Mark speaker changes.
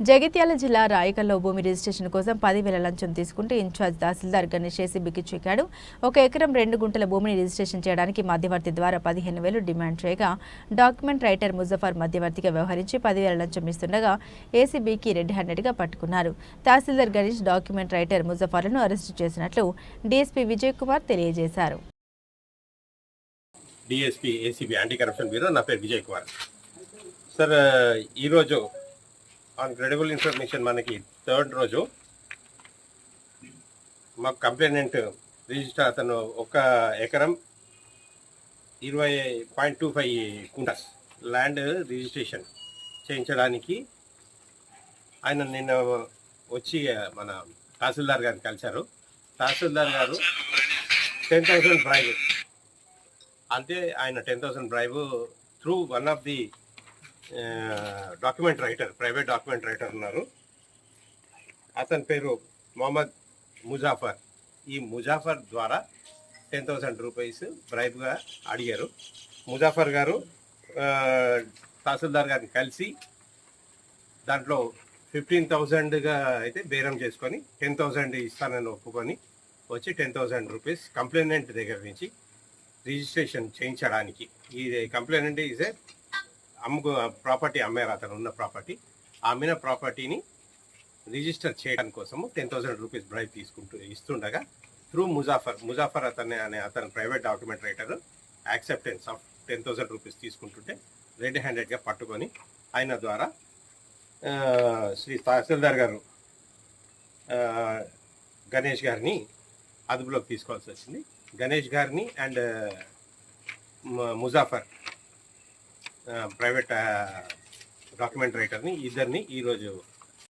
Speaker 1: జగిత్యాల జిల్లా రాయకల్లో భూమి రిజిస్ట్రేషన్ కోసం పదివేల లంచం తీసుకుంటూ ఇన్ఛార్జ్ తహసీల్దార్ గణేష్ ఏసీబీకి చిక్కాడు. ఒక ఎకరం రెండు గుంటల భూమిని రిజిస్ట్రేషన్ చేయడానికి మధ్యవర్తి ద్వారా పదిహేను వేలు డిమాండ్ చేయగా డాక్యుమెంట్ రైటర్ ముజఫర్ మధ్యవర్తిగా వ్యవహరించి పదివేల లంచం ఇస్తుండగా ఏసీబీకి రెడ్ హ్యాండెడ్గా పట్టుకున్నారు. తహసీల్దార్ గణేష్ డాక్యుమెంట్ రైటర్ ముజఫర్లను అరెస్టు చేసినట్లు డీఎస్పీ విజయ్ కుమార్ తెలియజేశారు.
Speaker 2: DSP ACB anti corruption bureau నా పేరు విజయ్ కుమార్. సార్ ఈరోజు ఆన్ క్రెడిబుల్ ఇన్ఫర్మేషన్ మనకి థర్డ్ రోజు. మాకు కంప్లైనెంట్ రిజిస్టర్ అతను ఒక ఎకరం ఇరవై పాయింట్ టూ ఫైవ్ కుంటాస్ ల్యాండ్ రిజిస్ట్రేషన్ చేయించడానికి ఆయన నిన్న వచ్చి మన తహసీల్దార్ గారిని కలిశారు. తహసీల్దార్ గారు టెన్ థౌసండ్ బ్రైవ్ అంతే ఆయన ten thousand bribe through one of the document writer private document writer ఉన్నారు. అతని పేరు మొహమ్మద్ ముజాఫర్. ఈ ముజాఫర్ ద్వారా టెన్ థౌసండ్ రూపీస్ బ్రైబ్గా అడిగారు. ముజాఫర్ గారు తహసీల్దార్ గారిని కలిసి దాంట్లో ఫిఫ్టీన్ థౌజండ్గా అయితే బేరం చేసుకొని టెన్ థౌజండ్ ఇస్తానని ఒప్పుకొని వచ్చి టెన్ థౌజండ్ రూపీస్ కంప్లైనెంట్ దగ్గర నుంచి రిజిస్ట్రేషన్ చేయించడానికి. ఈ కంప్లైంట్ ఈజ్ ఏ అమ్ముకు ప్రాపర్టీ అమ్మారు అతను ఉన్న ప్రాపర్టీ. అమ్మిన ప్రాపర్టీని రిజిస్టర్ చేయడం కోసము టెన్ థౌసండ్ రూపీస్ బ్రైవ్ తీసుకుంటూ ఇస్తుండగా త్రూ ముజాఫర్ ముజాఫర్ అతనే అనే అతను private document writer acceptance of ten thousand rupees తీసుకుంటుంటే రెడ్ హ్యాండెడ్గా పట్టుకొని ఆయన ద్వారా శ్రీ తహసీల్దార్ గారు గణేష్ గారిని అదుపులోకి తీసుకోవాల్సి వచ్చింది. గణేష్ గారిని అండ్ ముజాఫర్ ప్రైవేట్ డాక్యుమెంట్ రైటర్ని ఇద్దరిని ఈరోజు